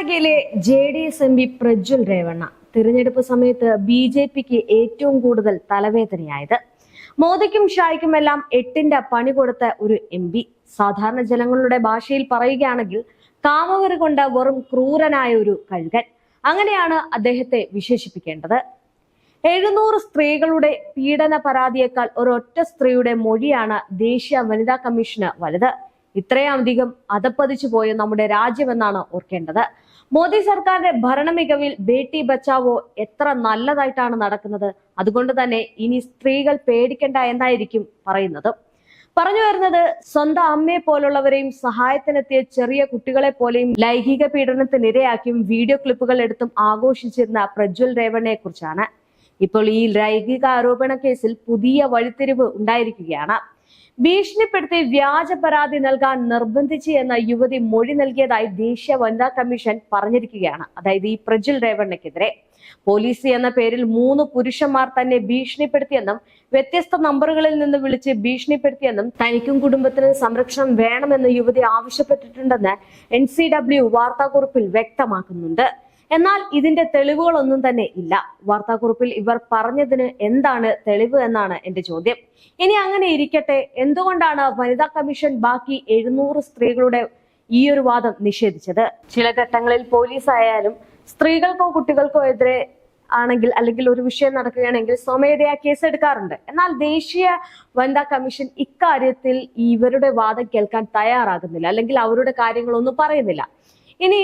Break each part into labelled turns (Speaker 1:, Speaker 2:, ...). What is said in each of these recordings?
Speaker 1: കർണാടകയിലെ J D S M P Prajwal Revanna. തിരഞ്ഞെടുപ്പ് സമയത്ത് ബി ജെ പിക്ക് ഏറ്റവും കൂടുതൽ തലവേദനയായത്. മോദിക്കും ഷായ്ക്കുമെല്ലാം എട്ടിന്റെ പണി കൊടുത്ത ഒരു എം പി. സാധാരണ ജനങ്ങളുടെ ഭാഷയിൽ പറയുകയാണെങ്കിൽ കാമവര് കൊണ്ട് വെറും ക്രൂരനായ ഒരു കഴുകൻ. അങ്ങനെയാണ് അദ്ദേഹത്തെ വിശേഷിപ്പിക്കേണ്ടത്. എഴുന്നൂറ് സ്ത്രീകളുടെ പീഡന പരാതിയേക്കാൾ ഒരൊറ്റ സ്ത്രീയുടെ മൊഴിയാണ് ദേശീയ വനിതാ കമ്മീഷന് വലുത്. ഇത്രയധികം അതപ്പതിച്ചു പോയ നമ്മുടെ രാജ്യമെന്നാണ് ഓർക്കേണ്ടത്. മോദി സർക്കാരിന്റെ ഭരണ മികവിൽ ബേട്ടി ബച്ചാവോ എത്ര നല്ലതായിട്ടാണ് നടക്കുന്നത്? അതുകൊണ്ട് തന്നെ ഇനി സ്ത്രീകൾ പേടിക്കേണ്ട എന്നായിരിക്കും പറയുന്നത്. പറഞ്ഞു വരുന്നത് സ്വന്തം അമ്മയെ പോലുള്ളവരെയും സഹായത്തിനെത്തിയ ചെറിയ കുട്ടികളെ പോലെയും ലൈംഗിക പീഡനത്തിനിരയാക്കിയും വീഡിയോ ക്ലിപ്പുകൾ എടുത്തും ആഘോഷിച്ചിരുന്ന പ്രജ്വൽ രേവണ്ണയെ കുറിച്ചാണ്. ഇപ്പോൾ ഈ ലൈംഗിക ആരോപണ കേസിൽ പുതിയ വഴിത്തിരിവ് ഉണ്ടായിരിക്കുകയാണ്. ഭീഷണിപ്പെടുത്തി വ്യാജ പരാതി നൽകാൻ നിർബന്ധിച്ച് എന്ന യുവതി മൊഴി നൽകിയതായി ദേശീയ വനിതാ കമ്മീഷൻ പറഞ്ഞിരിക്കുകയാണ്. അതായത് ഈ പ്രജ്വൽ രേവണ്ണയ്ക്കെതിരെ പോലീസ് എന്ന പേരിൽ മൂന്ന് പുരുഷന്മാർ തന്നെ ഭീഷണിപ്പെടുത്തിയെന്നും വ്യത്യസ്ത നമ്പറുകളിൽ നിന്ന് വിളിച്ച് ഭീഷണിപ്പെടുത്തിയെന്നും തനിക്കും കുടുംബത്തിനും സംരക്ഷണം വേണമെന്ന് യുവതി ആവശ്യപ്പെട്ടിട്ടുണ്ടെന്ന് എൻ സി ഡബ്ല്യു വാർത്താക്കുറിപ്പിൽ വ്യക്തമാക്കുന്നുണ്ട്. എന്നാൽ ഇതിന്റെ തെളിവുകളൊന്നും തന്നെ ഇല്ല. വാർത്താക്കുറിപ്പിൽ ഇവർ പറഞ്ഞതിന് എന്താണ് തെളിവ് എന്നാണ് എന്റെ ചോദ്യം. ഇനി അങ്ങനെ ഇരിക്കട്ടെ. എന്തുകൊണ്ടാണ് വനിതാ കമ്മീഷൻ ബാക്കി എഴുന്നൂറ് സ്ത്രീകളുടെ ഈ ഒരു വാദം നിഷേധിച്ചത്? ചില ഘട്ടങ്ങളിൽ പോലീസ് ആയാലും സ്ത്രീകൾക്കോ കുട്ടികൾക്കോ എതിരെ ആണെങ്കിൽ അല്ലെങ്കിൽ ഒരു വിഷയം നടക്കുകയാണെങ്കിൽ സ്വമേധയാ കേസ് എടുക്കാറുണ്ട് എന്നാൽ ദേശീയ വനിതാ കമ്മീഷൻ ഇക്കാര്യത്തിൽ ഇവരുടെ വാദം കേൾക്കാൻ തയ്യാറാകുന്നില്ല. അല്ലെങ്കിൽ അവരുടെ കാര്യങ്ങളൊന്നും പറയുന്നില്ല. ഇനി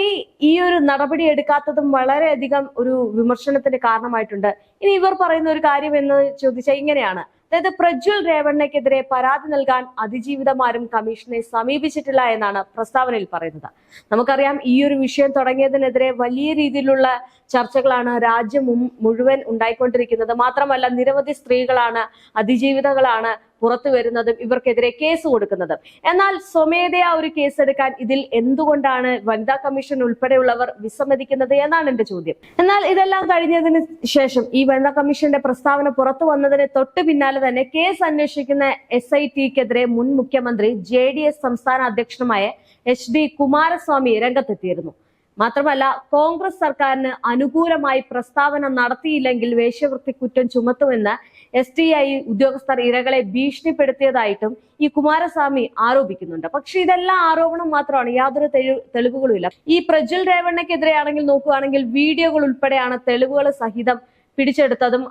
Speaker 1: ഈ ഒരു നടപടി എടുക്കാത്തതും വളരെയധികം ഒരു വിമർശനത്തിന് കാരണമായിട്ടുണ്ട്. ഇനി ഇവർ പറയുന്ന ഒരു കാര്യം എന്ന് ചോദിച്ചാൽ ഇങ്ങനെയാണ്. അതായത് പ്രജ്വൽ രേവണ്ണയ്ക്കെതിരെ പരാതി നൽകാൻ അതിജീവിതമാരും കമ്മീഷനെ സമീപിച്ചിട്ടില്ല എന്നാണ് പ്രസ്താവനയിൽ പറയുന്നത്. നമുക്കറിയാം ഈ ഒരു വിഷയം തുടങ്ങിയതിനെതിരെ വലിയ രീതിയിലുള്ള ചർച്ചകളാണ് രാജ്യം മുഴുവൻ ഉണ്ടായിക്കൊണ്ടിരിക്കുന്നത്. മാത്രമല്ല നിരവധി സ്ത്രീകളാണ് അതിജീവിതകളാണ് പുറത്തു വരുന്നതും ഇവർക്കെതിരെ കേസ് കൊടുക്കുന്നതും. എന്നാൽ സ്വമേധയാ ഒരു കേസെടുക്കാൻ ഇതിൽ എന്തുകൊണ്ടാണ് വനിതാ കമ്മീഷൻ ഉൾപ്പെടെയുള്ളവർ വിസമ്മതിക്കുന്നത് എന്നാണ് എന്റെ ചോദ്യം. എന്നാൽ ഇതെല്ലാം കഴിഞ്ഞതിന് ശേഷം ഈ വനിതാ കമ്മീഷന്റെ പ്രസ്താവന പുറത്തു വന്നതിന് തൊട്ട് പിന്നാലെ തന്നെ കേസ് അന്വേഷിക്കുന്ന എസ് ഐ ടിക്കെതിരെ മുൻ മുഖ്യമന്ത്രി ജെ ഡി എസ് സംസ്ഥാന അധ്യക്ഷനുമായ എച്ച് ഡി കുമാരസ്വാമി രംഗത്തെത്തിയിരുന്നു. മാത്രമല്ല കോൺഗ്രസ് സർക്കാരിന് അനുകൂലമായി പ്രസ്താവന നടത്തിയില്ലെങ്കിൽ വേശ്യവൃത്തി കുറ്റം ചുമത്തുമെന്ന് എസ് ടി ഐ ഉദ്യോഗസ്ഥർ ഇരകളെ ഭീഷണിപ്പെടുത്തിയതായിട്ടും ഈ കുമാരസ്വാമി ആരോപിക്കുന്നുണ്ട്. പക്ഷെ ഇതെല്ലാം ആരോപണം മാത്രമാണ്. യാതൊരു തെളി- തെളിവുകളും ഇല്ല ഈ പ്രജ്വൽ രേവണ്ണയ്ക്കെതിരെയാണെങ്കിൽ നോക്കുകയാണെങ്കിൽ വീഡിയോകൾ ഉൾപ്പെടെയാണ് തെളിവുകൾ സഹിതം പിടിച്ചെടുത്തതും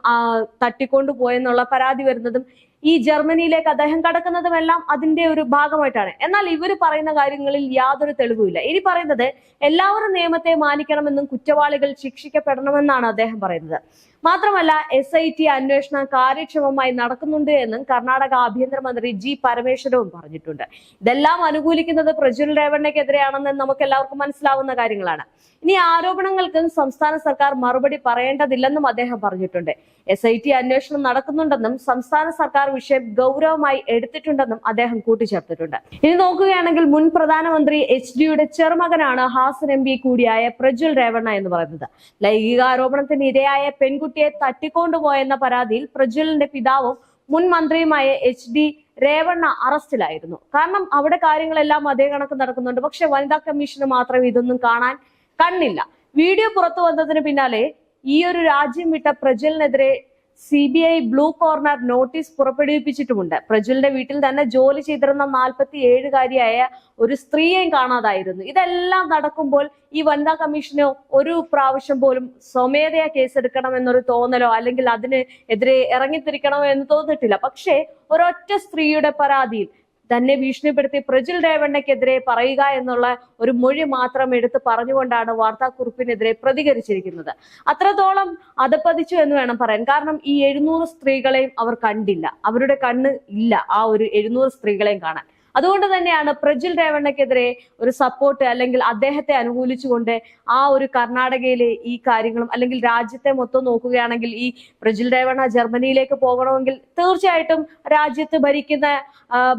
Speaker 1: തട്ടിക്കൊണ്ടുപോയെന്നുള്ള പരാതി വരുന്നതും ഈ ജർമ്മനിയിലേക്ക് അദ്ദേഹം കടക്കുന്നതുമെല്ലാം അതിന്റെ ഒരു ഭാഗമായിട്ടാണ്. എന്നാൽ ഇവർ പറയുന്ന കാര്യങ്ങളിൽ യാതൊരു തെളിവുമില്ല. ഇനി പറയുന്നത് എല്ലാവരും നിയമത്തെ മാനിക്കണമെന്നും കുറ്റവാളികൾ ശിക്ഷിക്കപ്പെടണമെന്നാണ് അദ്ദേഹം പറയുന്നത്. മാത്രമല്ല എസ് ഐ ടി അന്വേഷണം കാര്യക്ഷമമായി നടക്കുന്നുണ്ട് എന്നും കർണാടക ആഭ്യന്തരമന്ത്രി ജി പരമേശ്വരവും പറഞ്ഞിട്ടുണ്ട്. ഇതെല്ലാം അനുകൂലിക്കുന്നത് പ്രജ്വൽ രേവണ്ണയ്ക്കെതിരെയാണെന്ന് നമുക്ക് എല്ലാവർക്കും മനസ്സിലാവുന്ന കാര്യങ്ങളാണ്. ഇനി ആരോപണങ്ങൾക്കും സംസ്ഥാന സർക്കാർ മറുപടി പറയേണ്ടതില്ലെന്നും അദ്ദേഹം പറഞ്ഞിട്ടുണ്ട്. എസ് ഐ ടി അന്വേഷണം നടക്കുന്നുണ്ടെന്നും സംസ്ഥാന സർക്കാർ വിഷയം ഗൗരവമായി എടുത്തിട്ടുണ്ടെന്നും അദ്ദേഹം കൂട്ടിച്ചേർത്തിട്ടുണ്ട്. ഇനി നോക്കുകയാണെങ്കിൽ മുൻ പ്രധാനമന്ത്രി എച്ച് ഡിയുടെ ചെറുമകനാണ് ഹാസൻ എം പി കൂടിയായ പ്രജ്വൽ രേവണ്ണ എന്ന് പറയുന്നത്. ലൈംഗികാരോപണത്തിന് ഇരയായ പെൺകുട്ടിയെ തട്ടിക്കൊണ്ടുപോയെന്ന പരാതിയിൽ പ്രജ്വലിന്റെ പിതാവും മുൻ മന്ത്രിയുമായ എച്ച് ഡി രേവണ്ണ അറസ്റ്റിലായിരുന്നു. കാരണം അവിടെ കാര്യങ്ങളെല്ലാം അതേ കണക്ക് നടക്കുന്നുണ്ട്. പക്ഷെ വനിതാ കമ്മീഷന് മാത്രം ഇതൊന്നും കാണാൻ കണ്ണില്ല. വീഡിയോ പുറത്തു വന്നതിന് പിന്നാലെ ഈ ഒരു രാജ്യം വിട്ട പ്രജ്വലിനെതിരെ C B I blue corner notice പുറപ്പെടുവിപ്പിച്ചിട്ടുമുണ്ട്. പ്രജ്വലിന്റെ വീട്ടിൽ തന്നെ ജോലി ചെയ്തിരുന്ന നാൽപ്പത്തി ഏഴുകാരിയായ ഒരു സ്ത്രീയെയും കാണാതായിരുന്നു. ഇതെല്ലാം നടക്കുമ്പോൾ ഈ വനിതാ കമ്മീഷന് ഒരു പ്രാവശ്യം പോലും സ്വമേധയാ കേസെടുക്കണം എന്നൊരു തോന്നലോ അല്ലെങ്കിൽ അതിന് എതിരെ ഇറങ്ങിത്തിരിക്കണമോ എന്ന് തോന്നിട്ടില്ല പക്ഷേ ഒരൊറ്റ സ്ത്രീയുടെ പരാതിയിൽ തന്നെ ഭീഷണിപ്പെടുത്തി പ്രജിൽ രേവണ്ണയ്ക്കെതിരെ പറയുക എന്നുള്ള ഒരു മൊഴി മാത്രം എടുത്ത് പറഞ്ഞുകൊണ്ടാണ് വാർത്താക്കുറിപ്പിനെതിരെ പ്രതികരിച്ചിരിക്കുന്നത്. അത്രത്തോളം അതപ്പതിച്ചു എന്ന് വേണം പറയാൻ. കാരണം ഈ എഴുന്നൂറ് സ്ത്രീകളെയും അവർ കണ്ടില്ല. അവരുടെ കണ്ണ് ഇല്ല ആ ഒരു എഴുന്നൂറ് സ്ത്രീകളെയും കാണാൻ. അതുകൊണ്ട് തന്നെയാണ് പ്രജ്വൽ രേവണ്ണക്കെതിരെ ഒരു സപ്പോർട്ട് അല്ലെങ്കിൽ അദ്ദേഹത്തെ അനുകൂലിച്ചുകൊണ്ട് ആ ഒരു കർണാടകയിലെ ഈ കാര്യങ്ങളും അല്ലെങ്കിൽ രാജ്യത്തെ മൊത്തം നോക്കുകയാണെങ്കിൽ ഈ പ്രജിൽ രേവണ്ണ ജർമ്മനിയിലേക്ക് പോകണമെങ്കിൽ തീർച്ചയായിട്ടും രാജ്യത്ത് ഭരിക്കുന്ന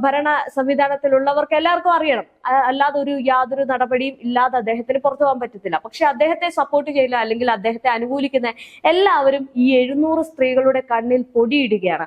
Speaker 1: ഭരണ സംവിധാനത്തിലുള്ളവർക്ക് എല്ലാവർക്കും അറിയണം. അല്ലാതെ ഒരു യാതൊരു നടപടിയും ഇല്ലാതെ അദ്ദേഹത്തിന് പുറത്തു പോകാൻ പറ്റത്തില്ല. പക്ഷെ അദ്ദേഹത്തെ സപ്പോർട്ട് ചെയ്യില്ല അല്ലെങ്കിൽ അദ്ദേഹത്തെ അനുകൂലിക്കുന്ന എല്ലാവരും ഈ എഴുന്നൂറ് സ്ത്രീകളുടെ കണ്ണിൽ പൊടിയിടുകയാണ്.